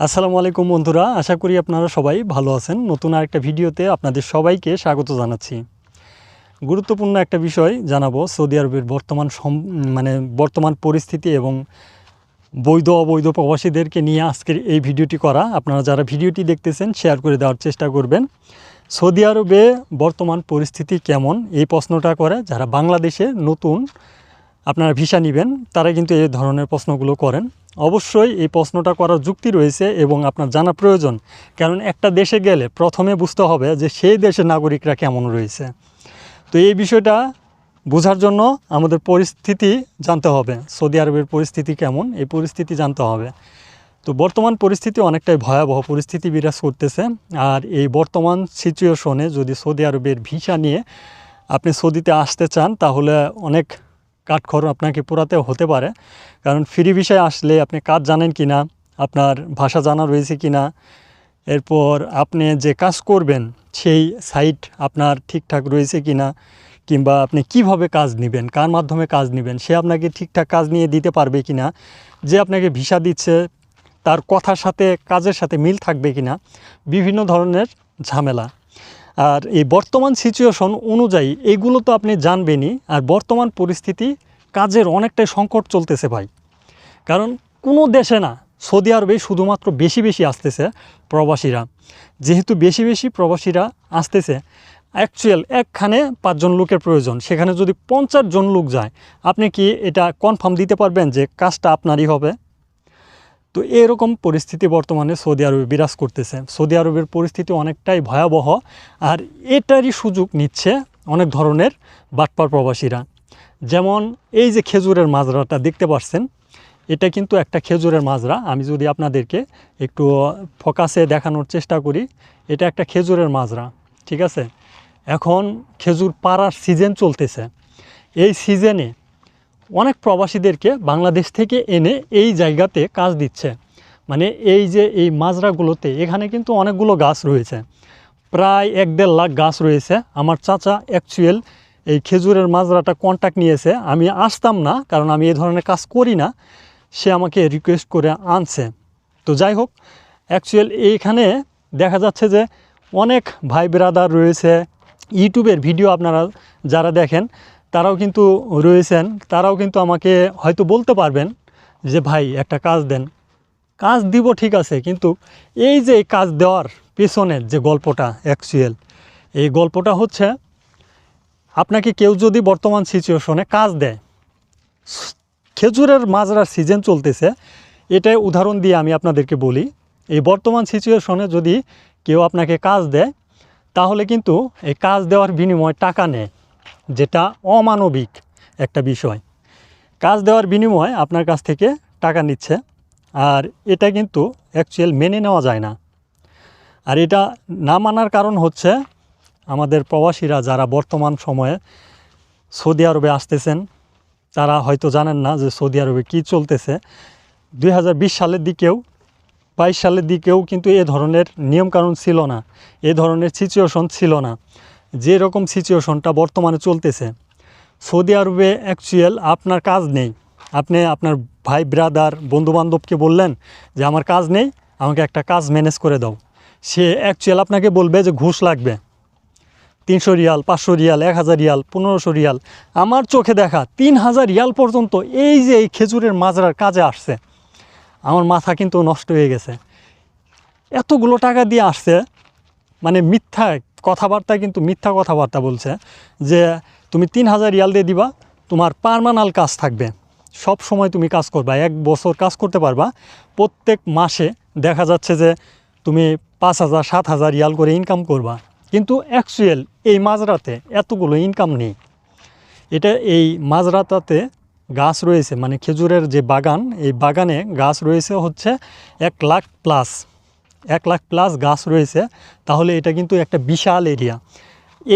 আসসালামু আলাইকুম বন্ধুরা, আশা করি আপনারা সবাই ভালো আছেন। নতুন আরেকটা ভিডিওতে আপনাদের সবাইকে স্বাগত জানাচ্ছি। গুরুত্বপূর্ণ একটা বিষয় জানাব, সৌদি আরবের বর্তমান মানে বর্তমান পরিস্থিতি এবং বৈধ অবৈধ প্রবাসীদেরকে নিয়ে আজকের এই ভিডিওটি করা। আপনারা যারা ভিডিওটি দেখতেছেন, শেয়ার করে দেওয়ার চেষ্টা করবেন। সৌদি আরবে বর্তমান পরিস্থিতি কেমন? এই প্রশ্নটা করে যারা বাংলাদেশে নতুন আপনারা ভিসা নেবেন, তারা কিন্তু এই ধরনের প্রশ্নগুলো করেন। অবশ্যই এই প্রশ্নটা করার যুক্তি রয়েছে এবং আপনার জানা প্রয়োজন, কারণ একটা দেশে গেলে প্রথমে বুঝতে হবে যে সেই দেশের নাগরিকরা কেমন রয়েছে। তো এই বিষয়টা বোঝার জন্য আমাদের পরিস্থিতি জানতে হবে, সৌদি আরবের পরিস্থিতি কেমন, এই পরিস্থিতি জানতে হবে। তো বর্তমান পরিস্থিতি অনেকটাই ভয়াবহ পরিস্থিতি বিরাজ করতেছে, আর এই বর্তমান সিচুয়েশনে যদি সৌদি আরবের ভিসা নিয়ে আপনি সৌদিতে আসতে চান, তাহলে অনেক কাঠখড় আপনাকে পোড়াতে হতে পারে। কারণ ফ্রি ভিসায় আসলে আপনি কাজ জানেন কি না আপনার ভাষা জানা রয়েছে কি না এরপর আপনি যে কাজ করবেন সেই সাইট আপনার ঠিকঠাক রয়েছে কি না কিংবা আপনি কীভাবে কাজ নেবেন, কার মাধ্যমে কাজ নেবেন, সে আপনাকে ঠিকঠাক কাজ নিয়ে দিতে পারবে কি না যে আপনাকে ভিসা দিচ্ছে, তার কথার সাথে, কাজের সাথে মিল থাকবে কি না বিভিন্ন ধরনের ঝামেলা। আর এই বর্তমান সিচুয়েশন অনুযায়ী এগুলো তো আপনি জানবেনই, আর বর্তমান পরিস্থিতি কাজের অনেকটাই সংকট চলতেছে ভাই। কারণ কোনো দেশে না, সৌদি আরবেই শুধুমাত্র বেশি বেশি আসতেছে প্রবাসীরা। যেহেতু বেশি বেশি প্রবাসীরা আসতেছে অ্যাকচুয়াল একখানে পাঁচজন লোকের প্রয়োজন, সেখানে যদি পঞ্চাশ জন লোক যায়, আপনি কি এটা কনফার্ম দিতে পারবেন যে কাজটা আপনারই হবে? তো এরকম পরিস্থিতি বর্তমানে সৌদি আরবে বিরাজ করতেছে। সৌদি আরবের পরিস্থিতি অনেকটাই ভয়াবহ আর এটারই সুযোগ নিচ্ছে অনেক ধরনের বাটপার প্রবাসীরা। যেমন এই যে খেজুরের মাজরাটা দেখতে পাচ্ছেন এটা কিন্তু একটা খেজুরের মাজরা। আমি যদি আপনাদেরকে একটু ফোকাসে দেখানোর চেষ্টা করি, এটা একটা খেজুরের মাজরা, ঠিক আছে? এখন খেজুর পাড়ার সিজন চলতেছে। এই সিজনে অনেক প্রবাসীদেরকে বাংলাদেশ থেকে এনে এই জায়গাতে কাজ দিচ্ছে। মানে এই যে এই মাজরাগুলোতে এখানে কিন্তু অনেকগুলো গাছ রয়েছে। প্রায় এক দেড় লাখ গাছ রয়েছে। আমার চাচা অ্যাকচুয়াল এই খেজুরের মাজরাটা কন্ট্যাক্ট নিয়েছে। আমি আসতাম না, কারণ আমি এই ধরনের কাজ করি না। সে আমাকে রিকোয়েস্ট করে আনছে। তো যাই হোক অ্যাকচুয়াল এইখানে দেখা যাচ্ছে যে অনেক ভাই ব্রাদার রয়েছে। ইউটিউবের ভিডিও আপনারা যারা দেখেন তারাও কিন্তু রয়েছেন, তারাও কিন্তু আমাকে হয়তো বলতে পারবেন যে, ভাই, একটা কাজ দেন। কাজ দিব ঠিক আছে, কিন্তু এই যে কাজ দেওয়ার পেছনের যে গল্পটা অ্যাকচুয়াল এই গল্পটা হচ্ছে, আপনাকে কেউ যদি বর্তমান সিচুয়েশনে কাজ দেয়, খেজুরের মাজরার সিজন চলতেছে, এটাই উদাহরণ দিয়ে আমি আপনাদেরকে বলি, এই বর্তমান সিচুয়েশনে যদি কেউ আপনাকে কাজ দেয়, তাহলে কিন্তু এই কাজ দেওয়ার বিনিময়ে টাকা নেয়। যেটা অমানবিক একটা বিষয়। কাজ দেওয়ার বিনিময়ে আপনার কাছ থেকে টাকা নিচ্ছে, আর এটা কিন্তু অ্যাকচুয়াল মেনে নেওয়া যায় না। আর এটা না মানার কারণ হচ্ছে আমাদের প্রবাসীরা যারা বর্তমান সময়ে সৌদি আরবে আসতেছেন, তারা হয়তো জানেন না যে সৌদি আরবে কী চলতেছে। দু হাজার বিশ সালের দিকেও, বাইশ সালের দিকেও কিন্তু এ ধরনের নিয়মকানুন ছিল না, এ ধরনের সিচুয়েশন ছিল না। যে রকম সিচুয়েশনটা বর্তমানে চলতেছে। সৌদি আরবে অ্যাকচুয়াল আপনার কাজ নেই। আপনি আপনার ভাই ব্রাদার বন্ধুবান্ধবকে বললেন যে, আমার কাজ নেই, আমাকে একটা কাজ ম্যানেজ করে দাও। সে অ্যাকচুয়াল আপনাকে বলবে যে, ঘুষ লাগবে। তিনশো রিয়াল, পাঁচশো রিয়াল, এক হাজার রিয়াল, পনেরোশো রিয়াল। আমার চোখে দেখা তিন হাজার রিয়াল পর্যন্ত এই যে এই খেজুরের মাজরার কাজে আসছে। আমার মাথা কিন্তু নষ্ট হয়ে গেছে। এতগুলো টাকা দিয়ে আসছে মানে মিথ্যা কথাবার্তা কিন্তু মিথ্যা কথাবার্তা বলছে, যে তুমি তিন হাজার রিয়াল দিয়ে দিবা, তোমার পারমানাল কাজ থাকবে। সব সময় তুমি কাজ করবা, এক বছর কাজ করতে পারবা। প্রত্যেক মাসে দেখা যাচ্ছে যে তুমি পাঁচ হাজার, সাত হাজার রিয়াল করে ইনকাম করবা। কিন্তু অ্যাকচুয়াল এই মাজরাতে এতগুলো ইনকাম নেই। এটা এই মাজরাতাতে গাছ রয়েছে মানে খেজুরের যে বাগান, এই বাগানে গাছ রয়েছে হচ্ছে এক লাখ প্লাস এক লাখ প্লাস গাছ রয়েছে, তাহলে এটা কিন্তু একটা বিশাল এরিয়া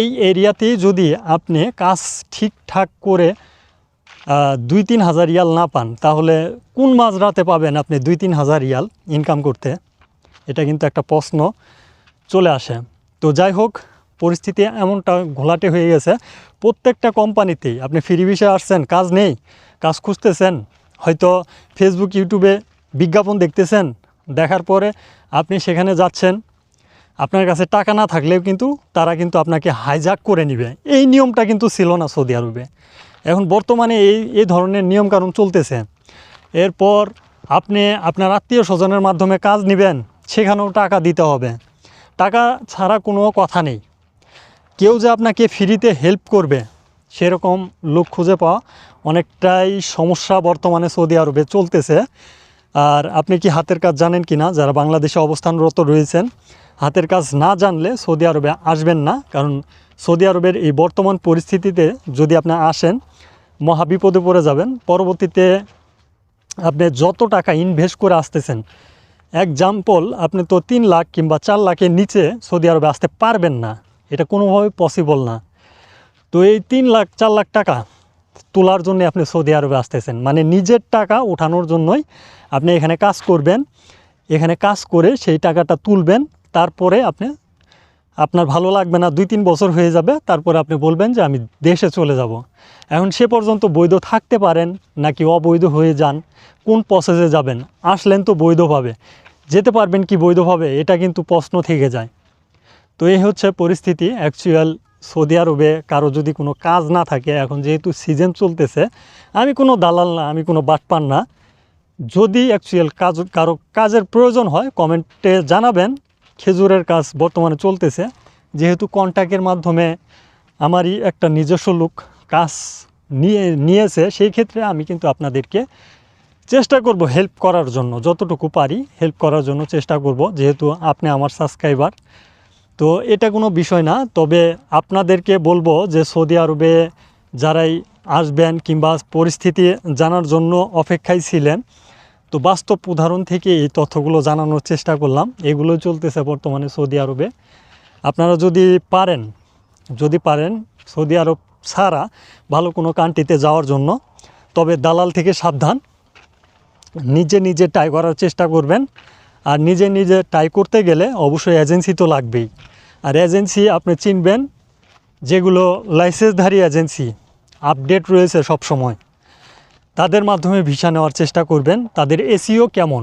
এই এরিয়াতেই যদি আপনি কাজ ঠিকঠাক করে দুই তিন হাজার রিয়াল না পান, তাহলে কোন মাজরাতে পাবেন আপনি দুই তিন হাজার রিয়াল ইনকাম করতে? এটা কিন্তু একটা প্রশ্ন চলে আসে। তো যাই হোক, পরিস্থিতি এমনটা ঘোলাটে হয়ে গেছে, প্রত্যেকটা কোম্পানিতেই আপনি ফ্রি বিষয়ে আসছেন, কাজ নেই, কাজ খুঁজতেছেন, হয়তো ফেসবুক ইউটিউবে বিজ্ঞাপন দেখতেছেন দেখার পরে আপনি সেখানে যাচ্ছেন। আপনার কাছে টাকা না থাকলেও কিন্তু তারা কিন্তু আপনাকে হাইজাক করে নেবে। এই নিয়মটা কিন্তু ছিল না সৌদি আরবে। এখন বর্তমানে এই এই ধরনের নিয়মকানুন চলতেছে। এরপর আপনি আপনার আত্মীয় স্বজনের মাধ্যমে কাজ নেবেন, সেখানেও টাকা দিতে হবে। টাকা ছাড়া কোনো কথা নেই। কেউ যে আপনাকে ফ্রিতে হেল্প করবে, সেরকম লোক খুঁজে পাওয়া অনেকটাই সমস্যা বর্তমানে সৌদি আরবে চলতেছে। আর আপনি কি হাতের কাজ জানেন কি না? যারা বাংলাদেশে অবস্থানরত রয়েছেন, হাতের কাজ না জানলে সৌদি আরবে আসবেন না। কারণ সৌদি আরবের এই বর্তমান পরিস্থিতিতে যদি আপনি আসেন, মহা বিপদে পড়ে যাবেন। পরবর্তীতে আপনি যত টাকা ইনভেস্ট করে আসতেছেন এক্সাম্পল আপনি তো তিন লাখ কিংবা চার লাখের নিচে সৌদি আরবে আসতে পারবেন না। এটা কোনোভাবে পসিবল না। তো এই তিন লাখ, চার লাখ টাকা তোলার জন্য আপনি সৌদি আরবে আসতেছেন। মানে নিজের টাকা ওঠানোর জন্যই আপনি এখানে কাজ করবেন। এখানে কাজ করে সেই টাকাটা তুলবেন। তারপরে আপনি, আপনার ভালো লাগবে না দুই তিন বছর হয়ে যাবে, তারপরে আপনি বলবেন যে, আমি দেশে চলে যাব। এখন সে পর্যন্ত বৈধ থাকতে পারেন নাকি অবৈধ হয়ে যান, কোন প্রসেসে যাবেন? আসলেন তো বৈধভাবে যেতে পারবেন কি বৈধভাবে? এটা কিন্তু প্রশ্ন থেকে যায়। তো এই হচ্ছে পরিস্থিতি অ্যাকচুয়াল সৌদি আরবে কারও যদি কোনো কাজ না থাকে, এখন যেহেতু সিজন চলতেছে, আমি কোনো দালাল না, আমি কোনো বাটপান না। যদি অ্যাকচুয়াল কাজ, কারও কাজের প্রয়োজন হয় কমেন্টে জানাবেন। খেজুরের কাজ বর্তমানে চলতেছে। যেহেতু কন্ট্যাক্টের মাধ্যমে আমারই একটা নিজস্ব লোক কাজ নিয়ে, নিয়েছে, সেই ক্ষেত্রে আমি কিন্তু আপনাদেরকে চেষ্টা করব হেল্প করার জন্য, যতটুকু পারি হেল্প করার জন্য চেষ্টা করব। যেহেতু আপনি আমার সাবস্ক্রাইবার তো এটা কোনো বিষয় না, তবে আপনাদেরকে বলব যে সৌদি আরবে যারাই আসবেন কিংবা পরিস্থিতি জানার জন্য অপেক্ষায় ছিলেন, তো বাস্তব উদাহরণ থেকে এই তথ্যগুলো জানানোর চেষ্টা করলাম। এগুলো চলতেছে বর্তমানে সৌদি আরবে। আপনারা যদি পারেন যদি পারেন সৌদি আরব ছাড়া ভালো কোনো কান্ট্রিতে যাওয়ার জন্য, তবে দালাল থেকে সাবধান। নিজে নিজে টাই করার চেষ্টা করবেন। আর নিজে নিজে টাই করতে গেলে অবশ্যই এজেন্সি তো লাগবেই। আর এজেন্সি আপনি চিনবেন, যেগুলো লাইসেন্সধারী এজেন্সি আপডেট রয়েছে সব সময় তাদের মাধ্যমে ভিসা নেওয়ার চেষ্টা করবেন, তাদের এসিও কেমন?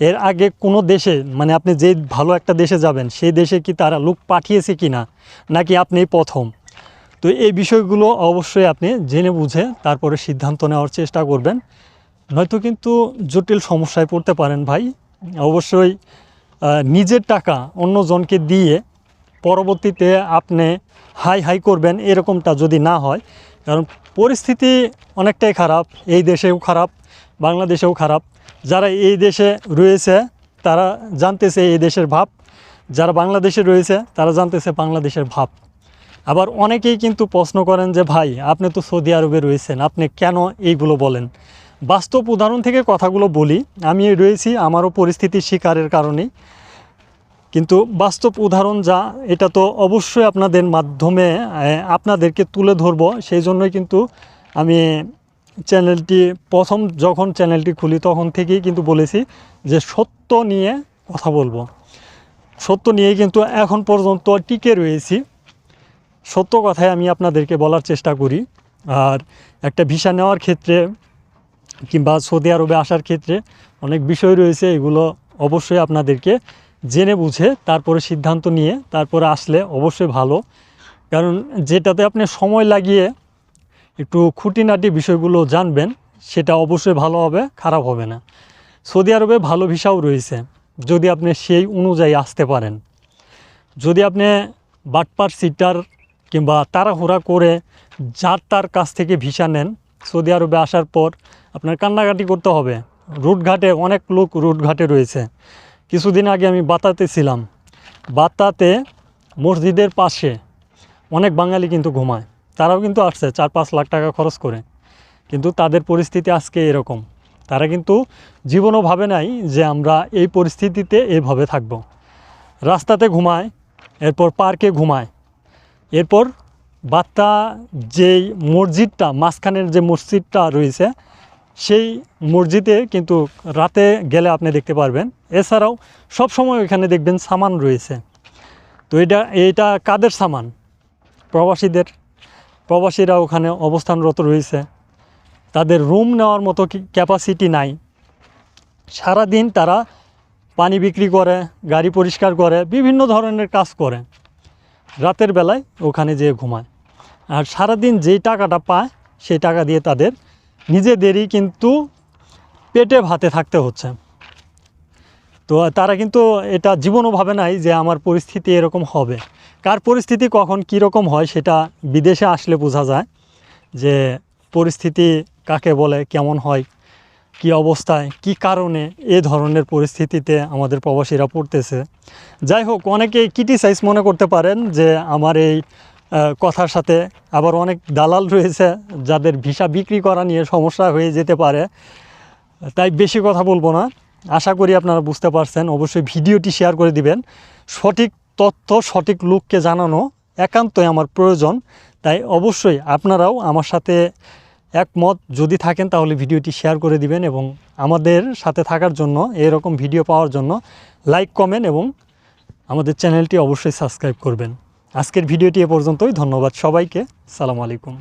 এর আগে কোনো দেশে মানে আপনি যে ভালো একটা দেশে যাবেন, সেই দেশে কি তারা লোক পাঠিয়েছে কি না নাকি আপনি প্রথম? তো এই বিষয়গুলো অবশ্যই আপনি জেনে বুঝে তারপরে সিদ্ধান্ত নেওয়ার চেষ্টা করবেন। নয়তো কিন্তু জটিল সমস্যায় পড়তে পারেন ভাই। অবশ্যই নিজের টাকা অন্যজনকে দিয়ে পরবর্তীতে আপনি হাই হাই করবেন, এরকমটা যদি না হয়, কারণ পরিস্থিতি অনেকটাই খারাপ, এই দেশেও খারাপ, বাংলাদেশেও খারাপ। যারা এই দেশে রয়েছে, তারা জানতেছে এই দেশের ভাব। যারা বাংলাদেশে রয়েছে, তারা জানতেছে বাংলাদেশের ভাব। আবার অনেকেই কিন্তু প্রশ্ন করেন যে, ভাই, আপনি তো সৌদি আরবে রয়েছেন, আপনি কেন এইগুলো বলেন? বাস্তব উদাহরণ থেকে কথাগুলো বলি। আমি রয়েছি, আমারও পরিস্থিতির শিকারের কারণেই। কিন্তু বাস্তব উদাহরণ যা, এটা তো অবশ্যই আপনাদের মাধ্যমে আপনাদেরকে তুলে ধরবো। সেই জন্যই কিন্তু আমি চ্যানেলটি, প্রথম যখন চ্যানেলটি খুলি তখন থেকেই কিন্তু বলেছি যে সত্য নিয়ে কথা বলব। সত্য নিয়ে কিন্তু এখন পর্যন্ত টিকে রয়েছি। সত্য কথাই আমি আপনাদেরকে বলার চেষ্টা করি। আর একটা ভিসা নেওয়ার ক্ষেত্রে কিংবা সৌদি আরবে আসার ক্ষেত্রে অনেক বিষয় রয়েছে, এগুলো অবশ্যই আপনাদেরকে জেনে বুঝে তারপরে সিদ্ধান্ত নিয়ে তারপরে আসলে অবশ্যই ভালো। কারণ যেটাতে আপনি সময় লাগিয়ে একটু খুঁটিনাটি বিষয়গুলো জানবেন, সেটা অবশ্যই ভালো হবে, খারাপ হবে না। সৌদি আরবে ভালো ভিসাও রয়েছে, যদি আপনি সেই অনুযায়ী আসতে পারেন। যদি আপনি বাটপার সিটার কিংবা তাড়াহুড়া করে যার তার কাছ থেকে ভিসা নেন সৌদি আরবে আসার পর আপনার কান্নাকাটি করতে হবে। রুটঘাটে অনেক লোক রুটঘাটে রয়েছে। কিছুদিন আগে আমি বাতাতে ছিলাম। বাতাতে মসজিদের পাশে অনেক বাঙালি কিন্তু ঘুমায়। তারাও কিন্তু আসছে চার পাঁচ লাখ টাকা খরচ করে। কিন্তু তাদের পরিস্থিতি আজকে এরকম। তারা কিন্তু জীবনও ভাবে নাই যে আমরা এই পরিস্থিতিতে এইভাবে থাকব। রাস্তাতে ঘুমায়, এরপর পার্কে ঘুমায়, এরপর বাত্তা যেই মসজিদটা, মাঝখানের যে মসজিদটা রয়েছে, সেই মসজিদে কিন্তু রাতে গেলে আপনি দেখতে পারবেন। এছাড়াও সব সময় এখানে দেখবেন সামান রয়েছে। তো এটা এটা কাদের সামান? প্রবাসীদের। প্রবাসীরা ওখানে অবস্থানরত রয়েছে। তাদের রুম নেওয়ার মতো ক্যাপাসিটি নাই। সারাদিন তারা পানি বিক্রি করে, গাড়ি পরিষ্কার করে, বিভিন্ন ধরনের কাজ করে। রাতের বেলায় ওখানে যেয়ে ঘুমায়। আর সারাদিন যেই টাকাটা পায়, সেই টাকা দিয়ে তাদের নিজেদেরই কিন্তু পেটে ভাতে থাকতে হচ্ছে। তো তারা কিন্তু এটা জীবনও ভাবে নাই যে আমার পরিস্থিতি এরকম হবে। কার পরিস্থিতি কখন কীরকম হয় সেটা বিদেশে আসলে বোঝা যায় যে পরিস্থিতি কাকে বলে, কেমন হয়, কি অবস্থায়, কি কারণে এ ধরনের পরিস্থিতিতে আমাদের প্রবাসীরা পড়তেছে। যাই হোক অনেকে ক্রিটিসাইজ মনে করতে পারেন যে আমার এই কথার সাথে আবার অনেক দালাল রয়েছে যাদের ভিসা বিক্রি করা নিয়ে সমস্যা হয়ে যেতে পারে। তাই বেশি কথা বলব না। আশা করি আপনারা বুঝতে পারছেন। অবশ্যই ভিডিওটি শেয়ার করে দিবেন। সঠিক তথ্য, সঠিক লোককে জানানো একান্তই আমার প্রয়োজন। তাই অবশ্যই আপনারাও আমার সাথে একমত। যদি থাকেন তাহলে ভিডিওটি শেয়ার করে দিবেন এবং আমাদের সাথে থাকার জন্য, এরকম ভিডিও পাওয়ার জন্য লাইক, কমেন্ট এবং আমাদের চ্যানেলটি অবশ্যই সাবস্ক্রাইব করবেন। আজকের ভিডিওটি এ পর্যন্তই। ধন্যবাদ সবাইকে। সালাম আলাইকুম।